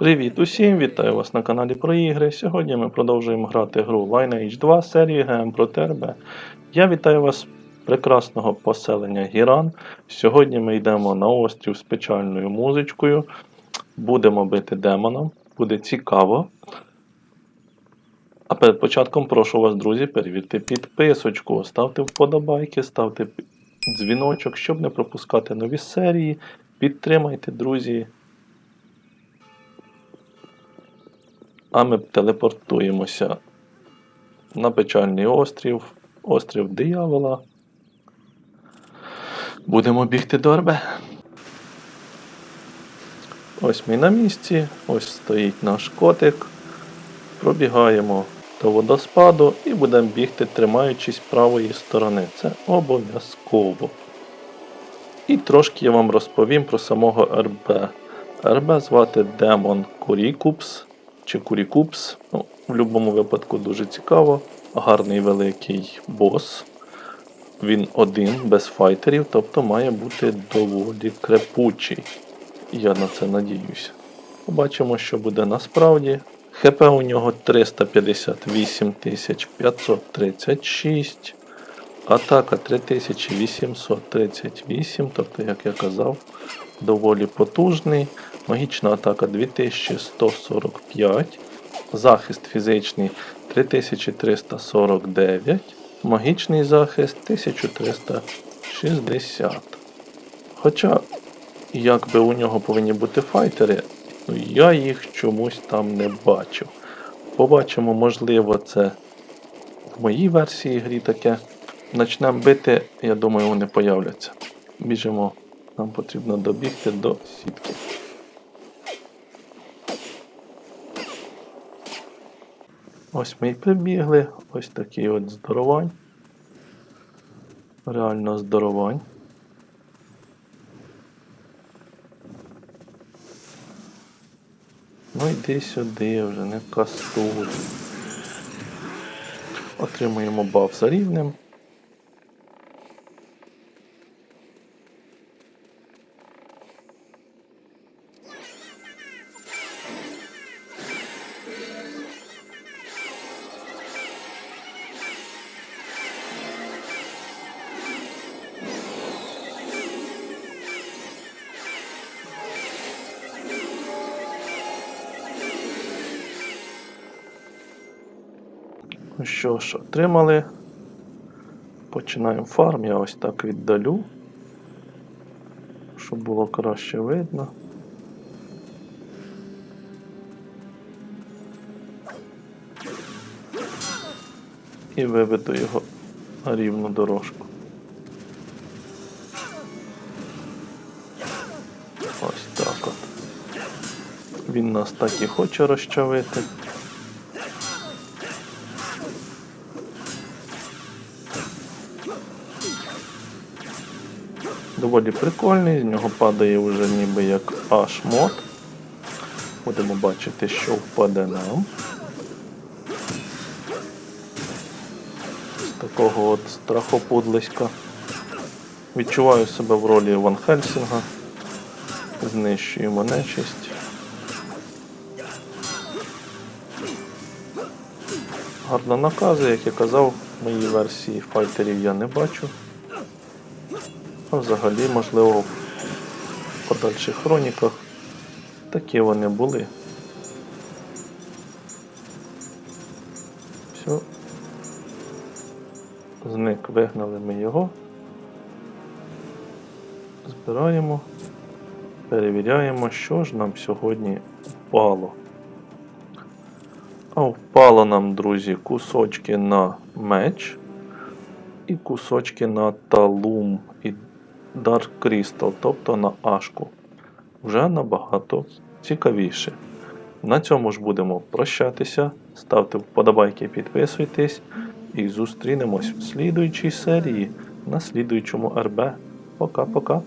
Привіт усім! Вітаю вас на каналі про ігри. Сьогодні ми продовжуємо грати гру Lineage 2 серії ГМ про ТРБ. Я вітаю вас з прекрасного поселення Гіран. Сьогодні ми йдемо на острів з печальною музичкою. Будемо бити демоном. Буде цікаво. А перед початком прошу вас, друзі, перевірте підписочку, ставте вподобайки, ставте дзвіночок, щоб не пропускати нові серії. Підтримайте, друзі. А ми телепортуємося на печальний острів, острів диявола. Будемо бігти до Арбе. Ось ми на місці, ось стоїть наш котик. Пробігаємо до водоспаду і будемо бігти, тримаючись правої сторони. Це обов'язково. І трошки я вам розповім про самого РБ. РБ звати Демон Курікупс чи Курікупс. Ну, в будь-якому випадку дуже цікаво. Гарний великий бос. Він один, без файтерів, тобто має бути доволі крепучий. Я на це надіюся. Побачимо, що буде насправді. ХП у нього 358 536. Атака 3838, тобто, як я казав, доволі потужний. Магічна атака 2145. Захист фізичний 3349. Магічний захист 1360. Хоча, якби у нього повинні бути файтери, ну я їх чомусь там не бачу. Побачимо, можливо, це в моїй версії грі таке. Начнемо бити, я думаю, вони появляться. Біжимо. Нам потрібно добігти до сітки. Ось ми і прибігли. Ось такий от здоровань. Реально здоровань. Ну йди сюди вже, не кастуй. Отримуємо баф за рівнем. Ну що ж, отримали. Починаємо фарм. Я ось так віддалю, щоб було краще видно. І виведу його на рівну дорожку. Ось так от. Він нас так і хоче розчавити. Доволі прикольний, з нього падає вже ніби як аж мод. Будемо бачити, що впаде нам. З такого от страхопудлиська. Відчуваю себе в ролі Ван Хельсінга. Знищуємо нечисть. Гарно наказує, як я казав, в моїй версії файтерів я не бачу. А взагалі, можливо, в подальших хроніках такі вони були. Все. Зник, вигнали ми його. Збираємо, перевіряємо, що ж нам сьогодні впало. А впало нам, друзі, кусочки на меч і кусочки на талум і Dark Crystal, тобто на Ашку. Вже набагато цікавіше. На цьому ж будемо прощатися. Ставте вподобайки, підписуйтесь і зустрінемось в слідуючій серії на слідуючому РБ. Пока-пока.